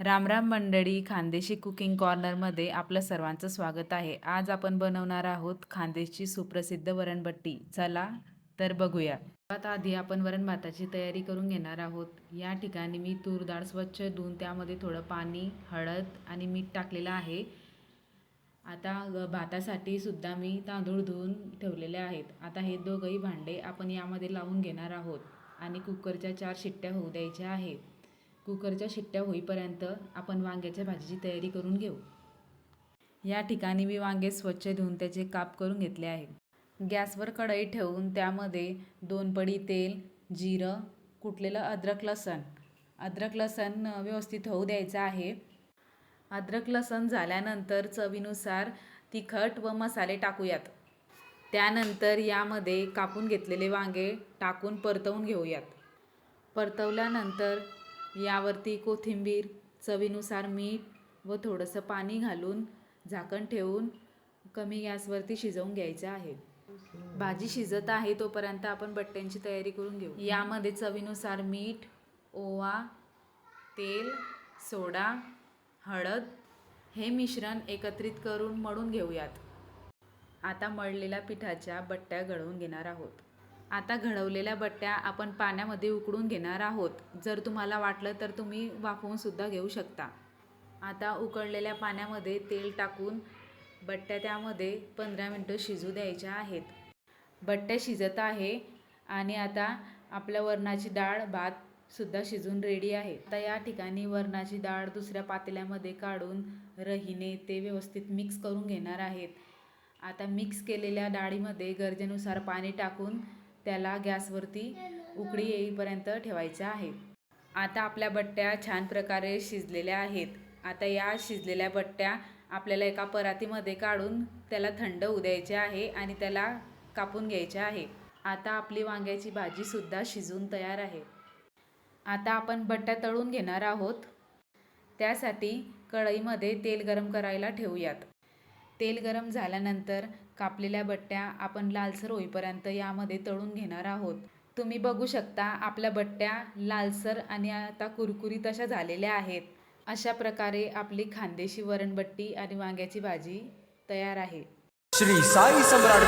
रामराम मंडळी खानदेशी कुकिंग कॉर्नरमध्ये आपलं सर्वांचं स्वागत आहे. आज आपण बनवणार आहोत खानदेशची सुप्रसिद्ध वरणबट्टी चला तर बघूया. सर्वात आधी आपण वरण भाताची तयारी करून घेणार आहोत. या ठिकाणी मी तूर डाळ स्वच्छ धुवून त्यामध्ये थोडं पाणी हळद आणि मीठ टाकलेलं आहे. आता भातासाठी सुद्धा मी तांदूळ धुवून ठेवलेले आहेत. आता हे दोघंही भांडे आपण यामध्ये लावून घेणार आहोत आणि कुकरच्या चार शिट्ट्या होऊ द्यायच्या आहेत. कुकरच्या शिट्ट्या होईपर्यंत आपण वांग्याच्या भाजीची तयारी करून घेऊ. या ठिकाणी मी वांगे स्वच्छ धुवून त्याचे काप करून घेतले आहे. गॅसवर कढई ठेवून त्यामध्ये दोन पडी तेल जिरं कुटलेलं अद्रक लसण. अद्रक लसण व्यवस्थित होऊ द्यायचं आहे. अद्रक लसण झाल्यानंतर चवीनुसार तिखट व मसाले टाकूयात. त्यानंतर यामध्ये कापून घेतलेले वांगे टाकून परतवून घेऊयात. परतवल्यानंतर यावरती कोथिंबीर चवीनुसार मीठ व थोडंसं पाणी घालून झाकण ठेवून कमी गॅसवरती शिजवून घ्यायचं आहे. भाजी शिजत आहे तोपर्यंत आपण बट्ट्यांची तयारी करून घेऊ. यामध्ये चवीनुसार मीठ ओवा तेल सोडा हळद हे मिश्रण एकत्रित करून मळून घेऊयात. आता मळलेल्या पिठाच्या बट्ट्या घडवून घेणार आहोत. आता घडवलेल्या बट्ट्या आपण पाण्यामध्ये उकडून घेणार आहोत. जर तुम्हाला वाटलं तर तुम्ही वाफवूनसुद्धा घेऊ शकता. आता उकळलेल्या पाण्यामध्ये तेल टाकून बट्ट्या त्यामध्ये पंधरा मिनटं शिजू द्यायच्या आहेत. बट्ट्या शिजत आहे आणि आता आपल्या वरणाची डाळ भात सुद्धा शिजून रेडी आहे. आता या ठिकाणी वरणाची डाळ दुसऱ्या पातेल्यामध्ये काढून रहीने ते व्यवस्थित मिक्स करून घेणार आहेत. आता मिक्स केलेल्या डाळीमध्ये गरजेनुसार पाणी टाकून त्याला गॅसवरती उकळी येईपर्यंत ठेवायचं आहे. आता आपल्या बट्ट्या छान प्रकारे शिजलेल्या आहेत. आता या शिजलेल्या बट्ट्या आपल्याला एका परातीमध्ये काढून त्याला थंड उद्यायचे द्यायचे आहे आणि त्याला कापून घ्यायचे आहे. आता आपली वांग्याची भाजीसुद्धा शिजून तयार आहे. आता आपण बट्ट्या तळून घेणार आहोत. त्यासाठी कढईमध्ये तेल गरम करायला ठेवूयात. तेल गरम झाल्यानंतर कापलेल्या बट्ट्या आपण लालसर होईपर्यंत यामध्ये तळून घेणार आहोत. तुम्ही बघू शकता आपल्या बट्ट्या लालसर आणि आता कुरकुरीत अशा झालेल्या आहेत. अशा प्रकारे आपली खानदेशी वरणबट्टी आणि वांग्याची भाजी तयार आहे. श्री साई सम्राट